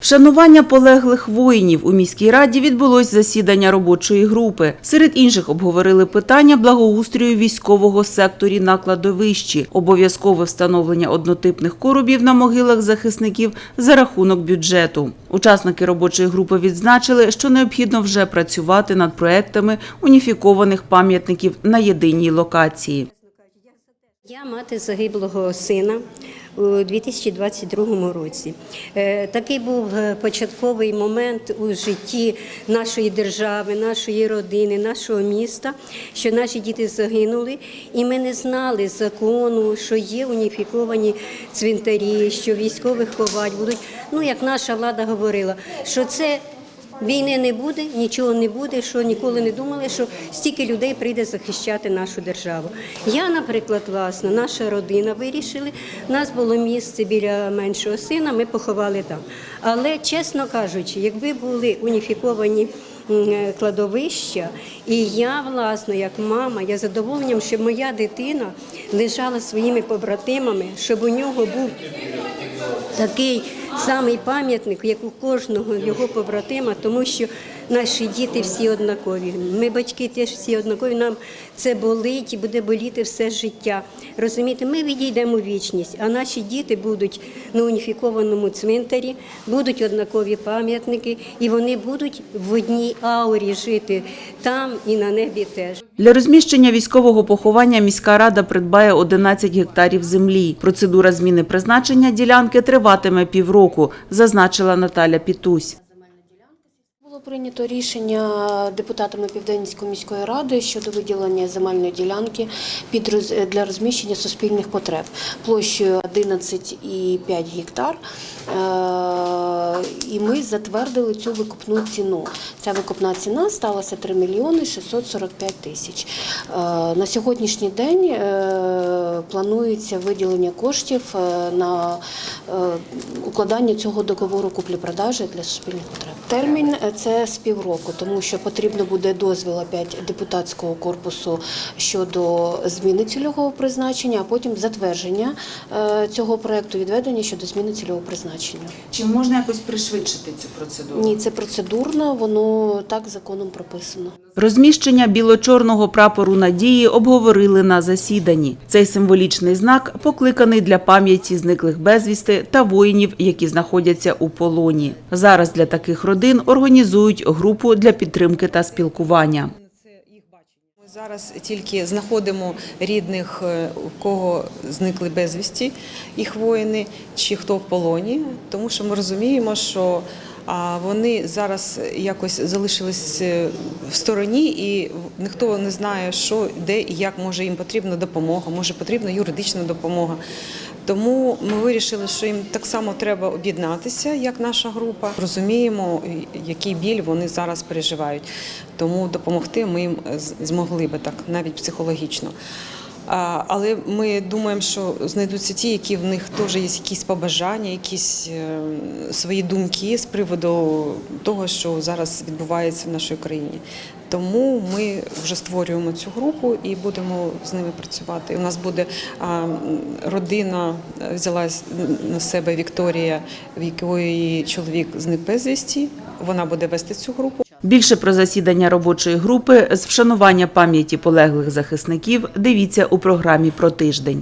Вшанування полеглих воїнів у міській раді відбулось засідання робочої групи. Серед інших обговорили питання благоустрою військового секторі на кладовищі, обов'язкове встановлення однотипних коробів на могилах захисників за рахунок бюджету. Учасники робочої групи відзначили, що необхідно вже працювати над проектами уніфікованих пам'ятників на єдиній локації. Я мати загиблого сина у 2022 році. Е, Такий був е, початковий момент у житті нашої держави, нашої родини, нашого міста, що наші діти загинули, і ми не знали закону, що є уніфіковані цвинтарі, що військових ховать будуть. Ну як наша влада говорила, що це. Війни не буде, нічого не буде, що ніколи не думали, що стільки людей прийде захищати нашу державу. Я, наприклад, власне, наша родина вирішили. У нас було місце біля меншого сина, ми поховали там. Але, чесно кажучи, якби були уніфіковані е, кладовища, і я, власне, як мама, я задоволенням, щоб моя дитина лежала своїми побратимами, щоб у нього був такий самий пам'ятник, як у кожного його побратима, тому що наші діти всі однакові. Ми, батьки, теж всі однакові. Нам це болить і буде боліти все життя. Розумієте, ми відійдемо в вічність, а наші діти будуть на уніфікованому цвинтарі, будуть однакові пам'ятники, і вони будуть в одній аурі жити там і на небі теж. Для розміщення військового поховання міська рада придбає 11 гектарів землі. Процедура зміни призначення ділянки триватиме півроку, зазначила Наталя Пітусь. Прийнято рішення депутатами Південницької міської ради щодо виділення земельної ділянки під для розміщення суспільних потреб площею 11,5 гектар. Е, І ми затвердили цю викупну ціну. Ця викупна ціна сталася 3 мільйони 645 тисяч. Е, На сьогоднішній день е, планується виділення коштів на укладання цього договору куплі-продажі для суспільних потреб. Термін е, це з півроку, тому що потрібно буде дозвіл опять депутатського корпусу щодо зміни цільового призначення, а потім затвердження е, цього проекту відведення щодо зміни цільового призначення. Чи можна якось пришвидшити цю процедуру? Ні, це процедурно, воно так законом прописано. Розміщення біло-чорного прапору надії обговорили на засіданні. Цей символічний знак покликаний для пам'яті зниклих безвісти та воїнів, які знаходяться у полоні. Зараз для таких родин організують групу для підтримки та спілкування. Зараз тільки знаходимо рідних, е, у кого зникли безвісті, їх воїни, чи хто в полоні, тому що ми розуміємо, що вони зараз якось залишились е, в стороні, і ніхто не знає, що, де і як може їм потрібна допомога, може потрібна юридична допомога. Тому ми вирішили, що їм так само треба об'єднатися, як наша група. Розуміємо, який біль вони зараз переживають. Тому допомогти ми їм змогли би так, навіть психологічно. Але ми думаємо, що знайдуться ті, які в них теж є якісь побажання, якісь е, свої думки з приводу того, що зараз відбувається в нашій країні. Тому ми вже створюємо цю групу і будемо з ними працювати. У нас буде родина, е, взяла на себе Вікторія, в якої чоловік зник безвісті. Вона буде вести цю групу. Більше про засідання робочої групи з вшанування пам'яті полеглих захисників дивіться у програмі про тиждень.